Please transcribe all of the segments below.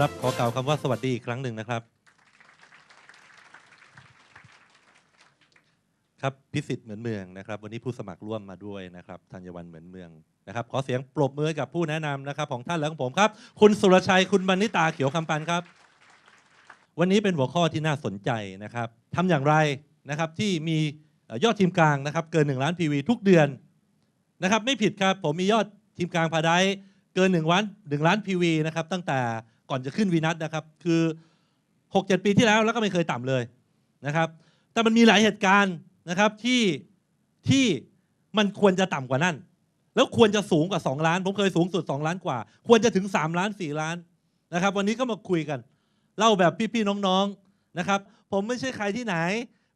ครับขอกล่าวคำว่าสวัสดีอีกครั้งหนึ่งนะครับ ครับพิสิทธิ์เหมือนเมืองนะครับ วันนี้ผู้สมัครร่วมมาด้วยนะครับธัญวันเหมือนเมืองนะครับขอเสียงปรบมือกับผู้แนะนำนะครับ ของท่านและของผมครับ คุณสุรชัยคุณบรรณิตาเขียวคำปันครับ วันนี้เป็นหัวข้อที่น่าสนใจนะครับทำอย่างไรนะครับที่มียอดทีมกลางนะครับ เกิน 1 ล้าน PV ทุกเดือนนะครับ ไม่ผิดครับ ผมมียอดทีมกลางพาได้เกิน1ล้าน1ล้าน PV นะครับตั้งแต่ ก่อนจะขึ้นวีนัทนะครับ คือ 6-7 ปีที่แล้วแล้วก็ไม่เคยต่ำเลยนะครับ แต่มันมีหลายเหตุการณ์นะครับที่ที่มันควรจะต่ำกว่านั้นแล้วควรจะสูงกว่า 2 ล้าน ผมเคยสูงสุด 2 ล้านกว่า ควรจะถึง 3 ล้าน 4 ล้านนะครับ วันนี้ก็มาคุยกัน เล่าแบบพี่ๆน้องๆนะครับ ผมไม่ใช่ใครที่ไหน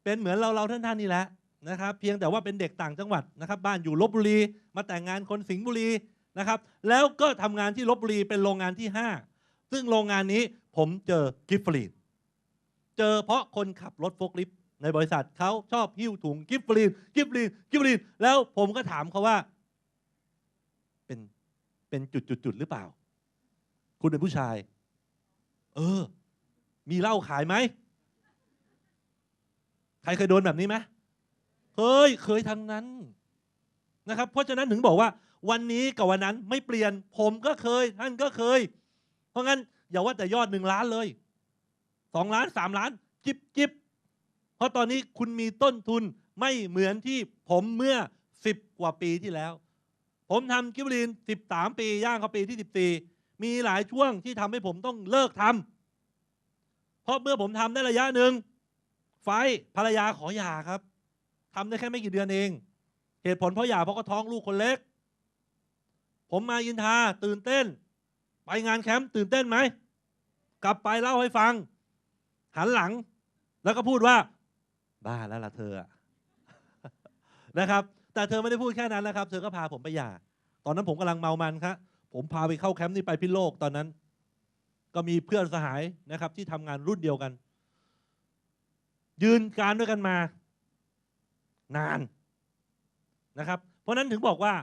เป็นเหมือนเราเราท่านๆนี่แหละนะครับ เพียงแต่ว่าเป็นเด็กต่างจังหวัดนะครับ บ้านอยู่ลบบุรี มาแต่งงานคนสิงห์บุรีนะครับ แล้วก็ทำงานที่ลบบุรีเป็นโรงงานที่ 5 ซึ่งโรงงานนี้ผมเจอกิฟฟรีนเจอเพราะคนขับรถโฟล์คลิฟในบริษัทเขาชอบหิ้วถุงกิฟฟรีนกิฟฟรีนกิฟฟรีนแล้วผมก็ถามเขาว่า เป็นเป็นจุดๆๆหรือเปล่า คุณเป็นผู้ชาย เออ มีเหล้าขายไหมใครเคยโดนแบบนี้ไหมเคยเคยทั้งนั้นนะครับ เพราะฉะนั้นถึงบอกว่า วันนี้กับวันนั้นไม่เปลี่ยน ผมก็เคย ท่านก็เคย เพราะงั้นอย่าว่าแต่ยอดหนึ่งล้านเลยสองล้านสามล้าน จิบจิบเพราะตอนนี้คุณมีต้นทุนไม่เหมือนที่ผมเมื่อสิบกว่าปีที่แล้ว ผมทำกิบลีนสิบสามปีย่างเข้าปีที่สิบสี่มีหลายช่วงที่ทำให้ผมต้องเลิกทำเพราะเมื่อผมทำได้ระยะหนึ่งไฟภรรยาขอหย่าครับทำได้แค่ไม่กี่เดือนเอง เหตุผลเพราะหย่าเพราะก็ท้องลูกคนเล็ก ผมมาอินทาตื่นเต้น ไปงานแคมป์ตื่นเต้นไหม กลับไปเล่าให้ฟัง หันหลัง แล้วก็พูดว่า บ้าแล้วล่ะเธออะนะครับ แต่เธอไม่ได้พูดแค่นั้นนะครับ เธอก็พาผมไปหย่า ตอนนั้นผมกำลังเมามันครับผมพาไปเข้าแคมป์นี่ไปพิโลกตอนนั้น ก็มีเพื่อนสหายนะครับ ที่ทำงานรุ่นเดียวกัน ยืนการด้วยกันมา นานนะครับ เพราะฉะนั้นถึงบอกว่า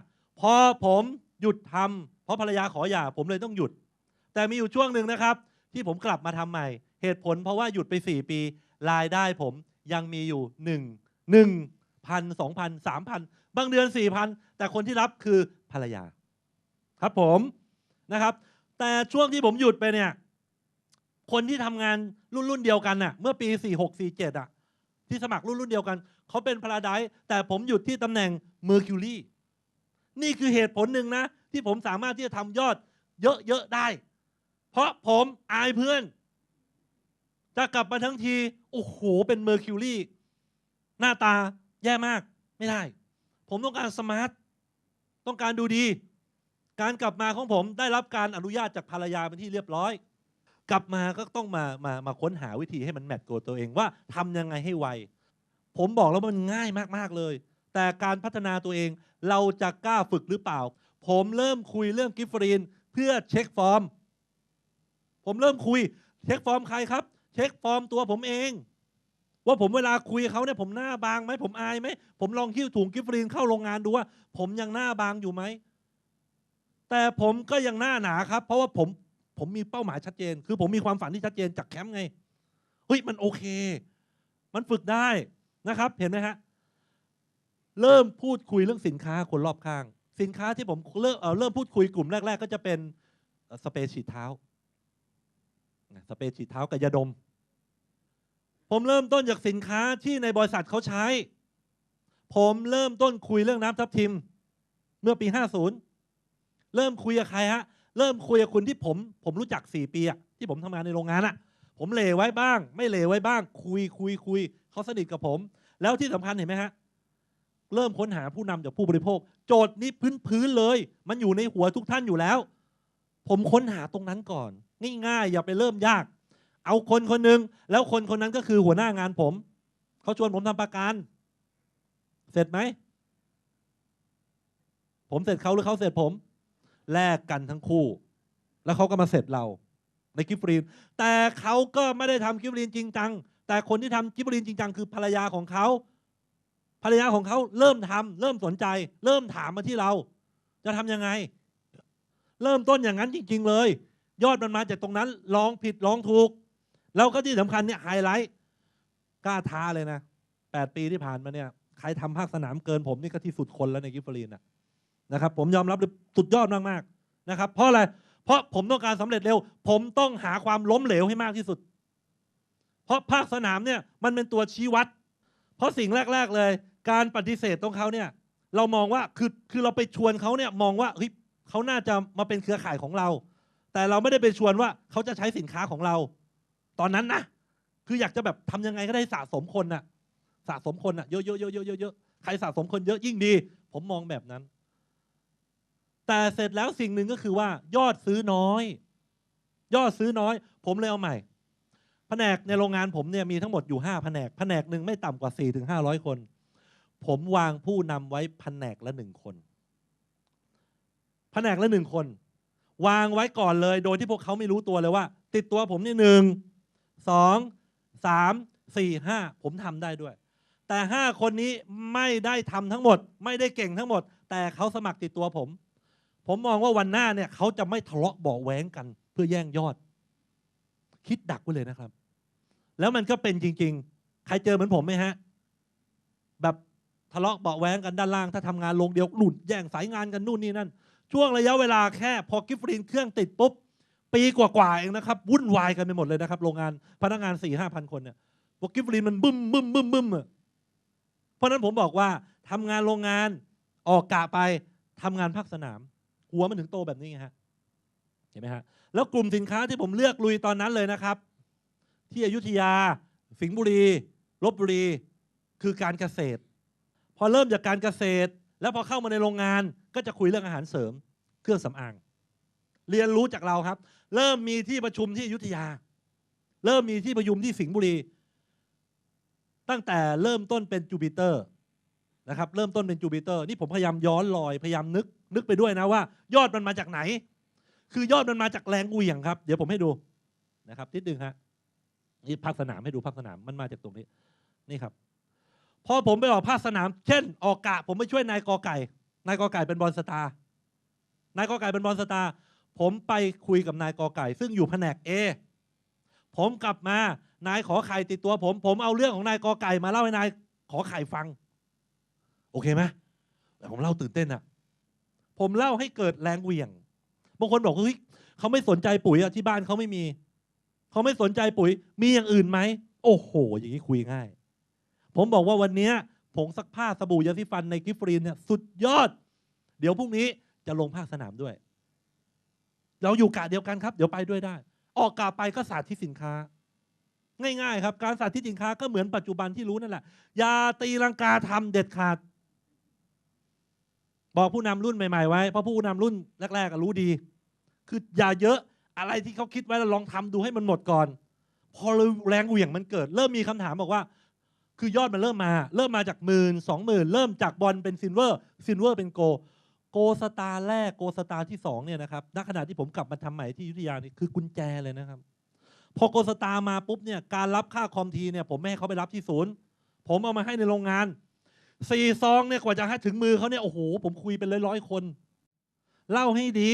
พอผมหยุดทำ เพราะภรรยาขอหย่าผมเลยต้องหยุด แต่มีอยู่ช่วงหนึ่งนะครับ ที่ผมกลับมาทำใหม่ เหตุผลเพราะว่าหยุดไป 4 ปี รายได้ผมยังมีอยู่ 1 1 พันสองพันสามพันบางเดือน4,000แต่คนที่รับคือภรรยา ครับผมนะครับ แต่ช่วงที่ผมหยุดไปเนี่ย คนที่ทำงานรุ่นรุ่นเดียวกันน่ะเมื่อปี46 47อะ ที่สมัครรุ่นรุ่นเดียวกัน เขาเป็นพาราไดแต่ผมหยุดที่ตำแหน่งเมอร์คิวรีนี่คือเหตุผลหนึ่งนะ ที่ผมสามารถที่จะทำยอดเยอะๆได้ เพราะผมอายเพื่อน จะกลับมาทั้งที โอ้โห เป็นเมอร์คิวรีหน้าตาแย่มากไม่ได้ ผมต้องการสมาร์ทต้องการดูดี การกลับมาของผมได้รับการอนุญาตจากภรรยาเป็นที่เรียบร้อย กลับมาก็ต้องมามามาค้นหาวิธีให้มันแมทกับตัวเองว่าทำยังไงให้ไวผมบอกแล้วมันง่ายมาก ๆ เลย แต่การพัฒนาตัวเองเราจะกล้าฝึกหรือเปล่า ผมเริ่มคุยเรื่องกิฟฟรีนเพื่อเช็คฟอร์ม ผมเริ่มคุย เช็คฟอร์มใครครับ เช็คฟอร์มตัวผมเอง ว่าผมเวลาคุยเขาเนี่ยผมหน้าบางไหมผมอายไหมผมลองคิ้วถุงกิฟฟรีนเข้าโรงงานดูว่า ผมยังหน้าบางอยู่ไหมแต่ผมก็ยังหน้าหนาครับ เพราะว่าผมผมมีเป้าหมายชัดเจน คือผมมีความฝันที่ชัดเจนจากแคมป์ไงเฮ้ยมันโอเค มันฝึกได้นะครับ เห็นไหมฮะเริ่มพูดคุยเรื่องสินค้าคนรอบข้าง สินค้าที่ผมเริ่มเริ่มพูดคุยกลุ่มแรก ๆ ก็จะเป็นสเปรย์ฉีดเท้า สเปรย์ฉีดเท้ากับยาดม ผมเริ่มต้นจากสินค้าที่ในบริษัทเขาใช้ ผมเริ่มต้นคุยเรื่องน้ำทับทิม เมื่อปี 50 เริ่มคุยกับใครฮะ เริ่มคุยกับคนที่ผม ผมรู้จัก 4 ปีอะที่ผมทำงานในโรงงานอะผมเลไว้บ้าง ไม่เลไว้บ้าง คุยคุยคุยเขาสนิทกับผม แล้วที่สำคัญเห็นไหมฮะ เริ่มค้นหาผู้นำจากผู้บริโภค โจทย์นี้พื้นพื้นๆเลย มันอยู่ในหัวทุกท่านอยู่แล้ว ผมค้นหาตรงนั้นก่อน ง่ายๆอย่าไปเริ่มยาก เอาคนคนหนึ่งแล้วคนคนนั้นก็คือหัวหน้างานผม เขาชวนผมทำประกันเสร็จไหม ผมเสร็จเขาหรือเขาเสร็จผม แลกกันทั้งคู่ แล้วเขาก็มาเสร็จเราในกิฟรีน แต่เขาก็ไม่ได้ทำกิฟรีนจริงจัง แต่คนที่ทำกิฟรีนจริงจังคือภรรยาของเขา ภรรยาของเขาเริ่มทำเริ่มสนใจ เริ่มถามมาที่เรา จะทำยังไง เริ่มต้นอย่างนั้นจริง ๆ เลย ยอดมันมาจากตรงนั้นลองผิดลองถูก แล้วก็ที่สำคัญเนี่ยไฮไลท์กล้าท้าเลยนะแปดปีที่ผ่านมาเนี่ยใครทำภาคสนามเกินผมนี่ก็ที่สุดคนแล้วในกิฟฟรีนนะครับ ผมยอมรับเลยสุดยอดมากๆนะครับ เพราะอะไรเพราะผมต้องการสำเร็จเร็ว ผมต้องหาความล้มเหลวให้มากที่สุด เพราะภาคสนามเนี่ยมันเป็นตัวชี้วัด เพราะสิ่งแรก ๆ เลย การปฏิเสธตรงเขาเนี่ย เรามองว่าคือคือเราไปชวนเขาเนี่ยมองว่าเฮ้ยเขาน่าจะมาเป็นเครือข่ายของเรา แต่เราไม่ได้ไปชวนว่าเขาจะใช้สินค้าของเรา ตอนนั้นนะคืออยากจะแบบทำยังไงก็ได้สะสมคนน่ะ สะสมคนน่ะเยอะๆเยอะๆเยอะๆเยอะๆใครสะสมคนเยอะยิ่งดี ผมมองแบบนั้น แต่เสร็จแล้วสิ่งหนึ่งก็คือว่า ยอดซื้อน้อย ยอดซื้อน้อย ผมเลยเอาใหม่แผนกในโรงงานผมเนี่ยมีทั้งหมดอยู่ห้าแผนกแผนกหนึ่งไม่ต่ำกว่า4ี่ถึงห้าร้อยคน ผมวางผู้นำไว้แผนกละหนึ่งคน แผนกละหนึ่งคน วางไว้ก่อนเลย โดยที่พวกเขาไม่รู้ตัวเลยว่า ติดตัวผมนี่หนึ่งสองสามสี่ห้าผมทำได้ด้วย แต่ห้าคนนี้ไม่ได้ทำทั้งหมด ไม่ได้เก่งทั้งหมด แต่เขาสมัครติดตัวผม ผมมองว่าวันหน้าเนี่ยเขาจะไม่ทะเลาะเบาะแว้งกัน เพื่อแย่งยอด คิดดักไว้เลยนะครับ แล้วมันก็เป็นจริง ๆ ใครเจอเหมือนผมไหมฮะ แบบ ทะเลาะเบาะแว้งกันด้านล่างถ้าทำงานลงเดียวหลุดแย่งสายงานกันนู่นนี่นั่น ช่วงระยะเวลาแค่พอกิฟรีนเครื่องติดปุ๊บ ปีกว่าๆเองนะครับวุ่นวายกันไปหมดเลยนะครับโรงงานพนักงานสี่ห้าพันคนเนี่ยพอกิฟต์ฟรีนมันบึ้มบึ้มบึ้มบึ้มเพราะนั้นผมบอกว่าทำงานโรงงานออกกะไปทำงานภาคสนาม หัวมันถึงโตแบบนี้ไงฮะเห็นไหมฮะแล้วกลุ่มสินค้าที่ผมเลือกลุยตอนนั้นเลยนะครับ ที่อยุธยา สิงห์บุรีลบบุรี คือการเกษตร พอเริ่มจากการเกษตร แล้วพอเข้ามาในโรงงานก็จะคุยเรื่องอาหารเสริม เครื่องสำอาง เรียนรู้จากเราครับ เริ่มมีที่ประชุมที่อยุธยา เริ่มมีที่ประชุมที่สิงห์บุรี ตั้งแต่เริ่มต้นเป็นจูปิเตอร์นะครับ เริ่มต้นเป็นจูปิเตอร์นี่ผมพยายามย้อนรอยพยายามนึก นึกไปด้วยนะว่า ยอดมันมาจากไหน คือยอดมันมาจากแรงเหวี่ยงครับ เดี๋ยวผมให้ดูนะครับนิดนึงฮะนี่ภาคสนามให้ดูภาคสนามมันมาจากตรงนี้ นี่ครับ พอผมไปออกภาคสนาม เช่น ออกกะ ผมไปช่วยนายกอไก่ นายกอไก่เป็นบอลสตาร์ นายกอไก่เป็นบอลสตาร์ ผมไปคุยกับนายกอไก่ ซึ่งอยู่แผนก A ผมกลับมา นายขอไข่ติดตัวผม ผมเอาเรื่องของนายกอไก่มาเล่าให้นายขอไข่ฟัง โอเคไหมแต่ผมเล่าตื่นเต้นอะผมเล่าให้เกิดแรงเหวี่ยง บางคนบอกเฮ้ยเขาไม่สนใจปุ๋ยอะที่บ้านเขาไม่มี เขาไม่สนใจปุ๋ย มีอย่างอื่นไหม โอ้โห อย่างนี้คุยง่าย ผมบอกว่าวันนี้ผงซักผ้าสบู่ยาสีฟันในกิฟฟรีนเนี่ยสุดยอด เดี๋ยวพรุ่งนี้จะลงภาคสนามด้วย เราอยู่กะเดียวกันครับ เดี๋ยวไปด้วยได้ ออกกะไปก็สาธิตสินค้า ง่ายๆ ครับ การสาธิตสินค้าก็เหมือนปัจจุบันที่รู้นั่นแหละอย่าตีลังกาทำเด็ดขาด บอกผู้นำรุ่นใหม่ๆไว้เพราะผู้นำรุ่นแรกๆรู้ดี คืออย่าเยอะอะไรที่เขาคิดไว้แล้วลองทำดูให้มันหมดก่อน พอแรงเหวี่ยงมันเกิด เริ่มมีคำถามบอกว่า คือยอดมันเริ่มมา เริ่มมาจากหมื่นสองหมื่นเริ่มจากบอลเป็นซินเวอร์ซินเวอร์เป็นโก โกสตาร์แรกโกสตาร์ที่สองเนี่ยนะครับณขณะที่ผมกลับมาทำใหม่ที่ยุธยานี่คือกุญแจเลยนะครับ พอโกสตาร์มาปุ๊บเนี่ยการรับค่าคอมทีเนี่ยผมไม่ให้เขาไปรับที่ศูนย์ผมเอามาให้ในโรงงานสี่ซองเนี่ยกว่าจะให้ถึงมือเขาเนี่ยโอ้โหผมคุยเป็นร้อยๆคน เล่าให้ดี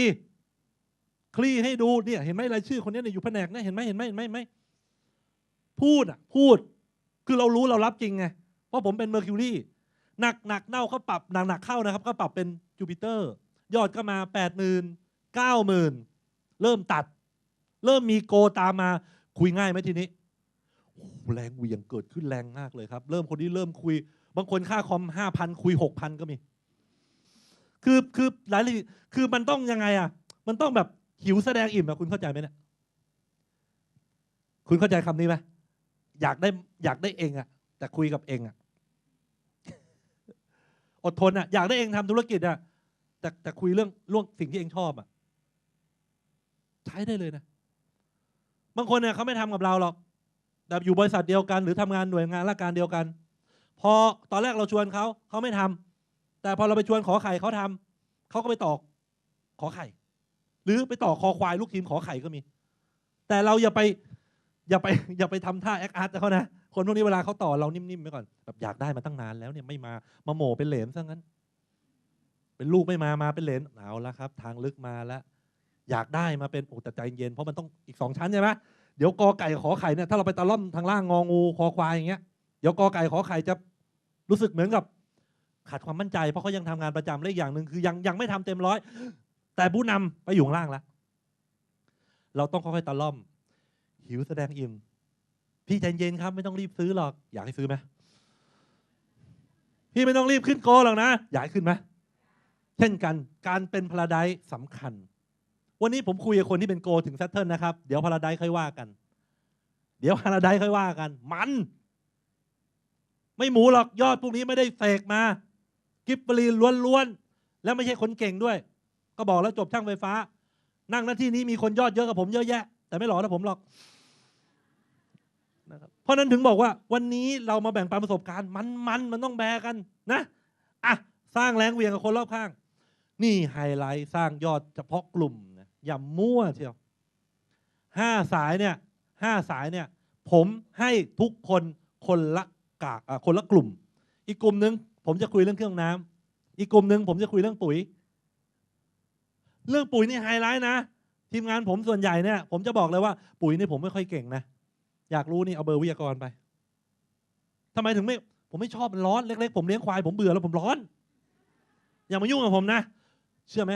คลี่ให้ดูเนี่ยเห็นไหมรายชื่อคนนี้เนี่ยอยู่แผนกเนี่ยเห็นไหมเห็นไหมเห็นไหมไหมพูดอะพูด คือเรารู้เรารับจริงไงเพราะผมเป็นเมอร์คิวรีหนักหนักเน่าเขาปรับหนักหนักเข้านะครับ ก็ปรับเป็นจูปิเตอร์ยอดก็มาแปดหมื่นเก้าหมื่นเริ่มตัด เริ่มมีโกตามมาคุยง่ายไหมทีนี้โอ้โหแรงเวียงเกิดขึ้นแรงมากเลยครับ เริ่มคนนี้เริ่มคุย บางคนค่าคอมห้าพันคุยหกพันก็มี คือคือหลายคือมันต้องยังไงอะ มันต้องแบบหิวแสดงอิ่มอะคุณเข้าใจไหมเนี่ยคุณเข้าใจคำนี้ไหม อยากได้อยากได้เองอะแต่คุยกับเองอะอดทนอะอยากได้เองทำธุรกิจอะแต่แต่คุยเรื่องเรื่องสิ่งที่เองชอบอะใช้ได้เลยนะ บางคนเนี่ยเขาไม่ทำกับเราหรอกแบบอยู่บริษัทเดียวกัน หรือทำงานหน่วยงานราชการเดียวกัน พอตอนแรกเราชวนเขาเขาไม่ทำแต่พอเราไปชวนขอไข่เขาทำเขาก็ไปตอกขอไข่ หรือไปต่อคอควายลูกทีมขอไข่ก็มี แต่เราอย่าไป อย่าไปอย่าไปทำท่าแอคอาร์ตเขานะ คนพวกนี้เวลาเขาต่อเรานิ่มๆไว้ก่อนแบบอยากได้มาตั้งนานแล้วเนี่ยไม่มามาโหมเป็นเหลนซะงั้น เป็นลูกไม่มามาเป็นเหลนเอาละครับ ทางลึกมาแล้วอยากได้มาเป็นโอ้แต่ใจเย็นเพราะมันต้องอีกสองชั้นใช่ไหมเดี๋ยวกอไก่ขอไข่เนี่ยถ้าเราไปตะล่อมทางล่างงองูคอควายอย่างเงี้ยเดี๋ยวกอไก่ขอไข่จะรู้สึกเหมือนกับ ขาดความมั่นใจ เพราะเขายังทำงานประจำและอีกอย่างหนึ่งคือยังยังไม่ทำเต็มร้อยแต่ผู้นำไปอยู่ข้างล่างแล้วเราต้องค่อยๆตะล่อม หิวแสดงอิ่ม พี่ใจเย็นครับ ไม่ต้องรีบซื้อหรอก อยากให้ซื้อไหมพี่ไม่ต้องรีบขึ้นโกหรอกนะ อยากขึ้นไหมเช่นกันการเป็นพลาไดสำคัญ วันนี้ผมคุยกับคนที่เป็นโกถึงแซตเทิลนะครับ เดี๋ยวพลาไดค่อยว่ากัน เดี๋ยวพลาไดค่อยว่ากัน มัน ไม่หมูหรอกยอดพวกนี้ไม่ได้เสกมา กิฟบรีล้วนๆแล้วไม่ใช่คนเก่งด้วย ก็บอกแล้วจบช่างไฟฟ้า นั่งหน้าที่นี้มีคนยอดเยอะกับผมเยอะแยะ แต่ไม่หล่อนะผมหรอก รับเพราะนั้นถึงบอกว่าวันนี้เรามาแบ่งปันประสบการณ์ มันมันมันต้องแบกันนะอะสร้างแรงเวียงกับคนรอบข้าง นี่ไฮไลท์สร้างยอดเฉพาะกลุ่มนะอย่ามั่วเชียวห้าสายเนี่ยห้าสายเนี่ย ผมให้ทุกคนคนละกากอะคนละกลุ่ม อีกกลุ่มหนึ่งผมจะคุยเรื่องเครื่องน้ำอีกกลุ่มหนึ่งผมจะคุยเรื่องปุ๋ย เรื่องปุ๋ยนี่ไฮไลท์นะทีมงานผมส่วนใหญ่เนี่ย ผมจะบอกเลยว่าปุ๋ยนี่ผมไม่ค่อยเก่งนะ อยากรู้นี่เอาเบอร์วิทยากรไปทำไมถึงไม่ ผมไม่ชอบมันร้อนเล็กๆผมเลี้ยงควายผมเบื่อแล้วผมร้อน อย่ามายุ่งกับผมนะ เชื่อไหม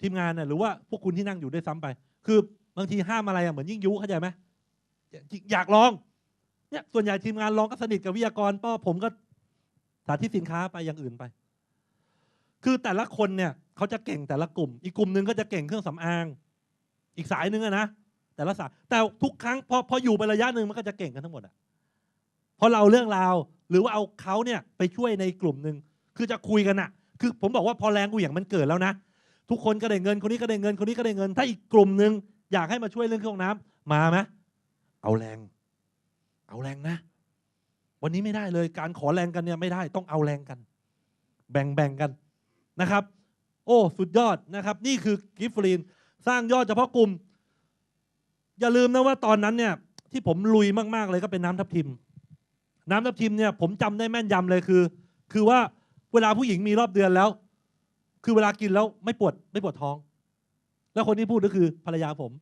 ทีมงานเนี่ยหรือว่าพวกคุณที่นั่งอยู่ด้วยซ้ำไป คือบางทีห้ามอะไรอะเหมือนยิ่งยุเข้าใจไหมอยากลองเนี่ยส่วนใหญ่ทีมงานลองก็สนิทกับวิทยากรป้อผมก็สาธิตสินค้าไปอย่างอื่นไป คือแต่ละคนเนี่ยเขาจะเก่งแต่ละกลุ่ม อีกกลุ่มหนึ่งก็จะเก่งเครื่องสำอาง อีกสายหนึ่งอะนะ แต่ละสาแต่ทุกครั้งพอพออยู่ไประยะหนึ่งมันก็จะเก่งกันทั้งหมดอะพอเราเรื่องราวหรือว่าเอาเขาเนี่ยไปช่วยในกลุ่มหนึ่งคือจะคุยกันอะ คือผมบอกว่าพอแรงกูอย่างมันเกิดแล้วนะทุกคนก็ได้เงินคนนี้ก็ได้เงินคนนี้ก็ได้เงิน ถ้าอีกกลุ่มหนึ่งอยากให้มาช่วยเรื่องเครื่องน้ำมาไหมเอาแรง เอาแรงนะ วันนี้ไม่ได้เลยการขอแรงกันเนี่ยไม่ได้ต้องเอาแรงกัน แบ่งแบ่งกันนะครับ โอ้ สุดยอดนะครับ นี่คือกิฟฟรีนสร้างยอดเฉพาะกลุ่ม อย่าลืมนะว่าตอนนั้นเนี่ยที่ผมลุยมากๆเลยก็เป็นน้ำทับทิม น้ำทับทิมเนี่ยผมจำได้แม่นยำเลยคือ คือว่าเวลาผู้หญิงมีรอบเดือนแล้ว คือเวลากินแล้วไม่ปวดไม่ปวดท้อง แล้วคนที่พูดก็คือภรรยาผม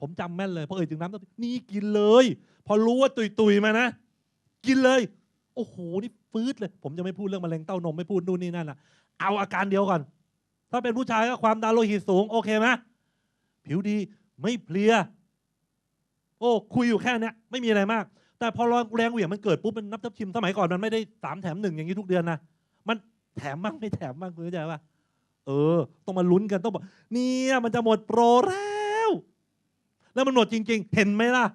ผมจำแม่นเลยพอเอ่ยถึงน้ำทับทิมนี่กินเลย พอรู้ว่าตุยตุยๆมานะ กินเลย โอ้โหนี่ฟืดเลย ผมจะไม่พูดเรื่องมะเร็งเต้านมไม่พูดนู่นนี่นั่นนะเอาอาการเดียวก่อน ถ้าเป็นผู้ชายก็ความดันโลหิตสูงโอเคไหมผิวดีไม่เพลีย โอ้คุยอยู่แค่นี้ไม่มีอะไรมาก แต่พอแรงเหวี่ยงมันเกิดปุ๊บมันนับทับทิมสมัยก่อนมันไม่ได้สามแถมหนึ่งอย่างนี้ทุกเดือนนะมันแถมบ้างไม่แถมบ้างคุณเข้าใจป่ะเออ ต้องมาลุ้นกันต้องบอกเนี่ยมันจะหมดโปรแล้ว แล้วมันหมดจริง ๆ เห็นไหมล่ะ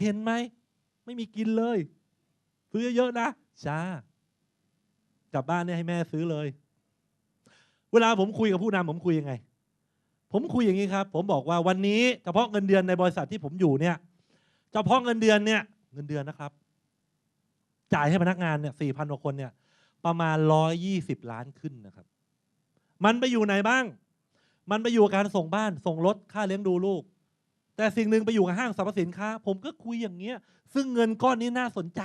เห็นไหมไม่มีกินเลยซื้อเยอะๆนะจ้ากลับบ้านเนี่ยให้แม่ซื้อเลย เวลาผมคุยกับผู้นำผมคุยยังไง ผมคุยอย่างนี้ครับ ผมบอกว่าวันนี้เฉพาะเงินเดือนในบริษัทที่ผมอยู่เนี่ยเฉพาะเงินเดือนเนี่ยเงินเดือนนะครับ จ่ายให้พนักงานเนี่ยสี่พันกว่าคนเนี่ย ประมาณร้อยยี่สิบล้านขึ้นนะครับ มันไปอยู่ไหนบ้าง มันไปอยู่การส่งบ้านส่งรถค่าเลี้ยงดูลูก แต่สิ่งหนึ่งไปอยู่กับห้างสรรพสินค้า ผมก็คุยอย่างเงี้ย ซึ่งเงินก้อนนี้น่าสนใจ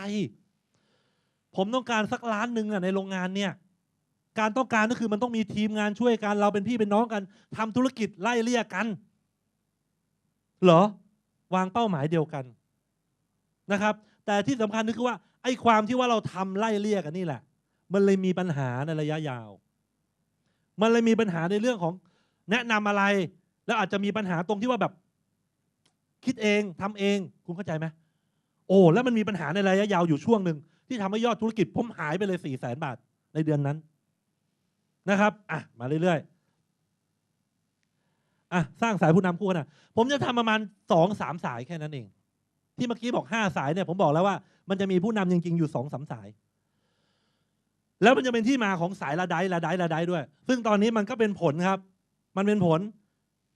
ผมต้องการสักล้านหนึ่งอะในโรงงานเนี่ย การต้องการก็คือมันต้องมีทีมงานช่วยกันเราเป็นพี่เป็นน้องกันทำธุรกิจไล่เลี่ยกัน เหรอ วางเป้าหมายเดียวกันนะครับ แต่ที่สำคัญนึกคือว่าไอ้ความที่ว่าเราทำไล่เลี่ยกันนี่แหละ มันเลยมีปัญหาในระยะยาว มันเลยมีปัญหาในเรื่องของแนะนำอะไร แล้วอาจจะมีปัญหาตรงที่ว่าแบบ คิดเองทำเองคุณเข้าใจไหมโอ้แล้วมันมีปัญหาในระยะยาวอยู่ช่วงหนึ่งที่ทำให้ยอดธุรกิจผมหายไปเลยสี่แสนบาทในเดือนนั้น นะครับอะมาเรื่อยๆอะสร้างสายผู้นำคู่ขนาดผมจะทำประมาณสองสามสายแค่นั้นเอง ที่เมื่อกี้บอกห้าสายเนี่ยผมบอกแล้วว่ามันจะมีผู้นำจริง ๆ อยู่สองสามสาย แล้วมันจะเป็นที่มาของสายละไดละไดละไดด้วย ซึ่งตอนนี้มันก็เป็นผลครับ มันเป็นผล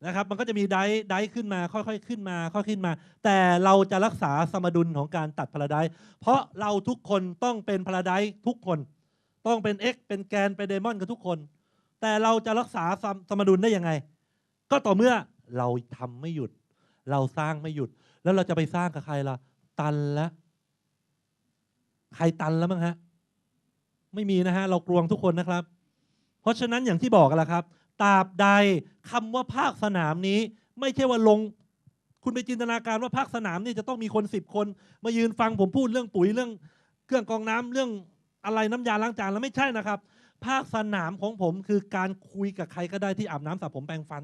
นะครับ มันก็จะมีไดไดขึ้นมา ค่อยๆขึ้นมาค่อยขึ้นมา แต่เราจะรักษาสมดุลของการตัดพาราไดเพราะเราทุกคนต้องเป็นพาราไดทุกคน ต้องเป็น X เป็นแกนเป็นเดมอนกันทุกคน แต่เราจะรักษาสมสมดุลได้ยังไง ก็ต่อเมื่อเราทำไม่หยุด เราสร้างไม่หยุด แล้วเราจะไปสร้างกับใครล่ะ ตันแล้วใครตันแล้วมั้งฮะ ไม่มีนะฮะ เรากลวงทุกคนนะครับ เพราะฉะนั้นอย่างที่บอกกันแล้วครับตราบใดคำว่าภาคสนามนี้ ไม่ใช่ว่าลง คุณไปจินตนาการว่าภาคสนามนี่จะต้องมีคนสิบคน มายืนฟังผมพูดเรื่องปุ๋ยเรื่องเครื่องกองน้ำเรื่อง อะไรน้ำยาล้างจานแล้วไม่ใช่นะครับ ภาคสนามของผมคือการคุยกับใครก็ได้ที่อาบน้ำสระผมแปรงฟัน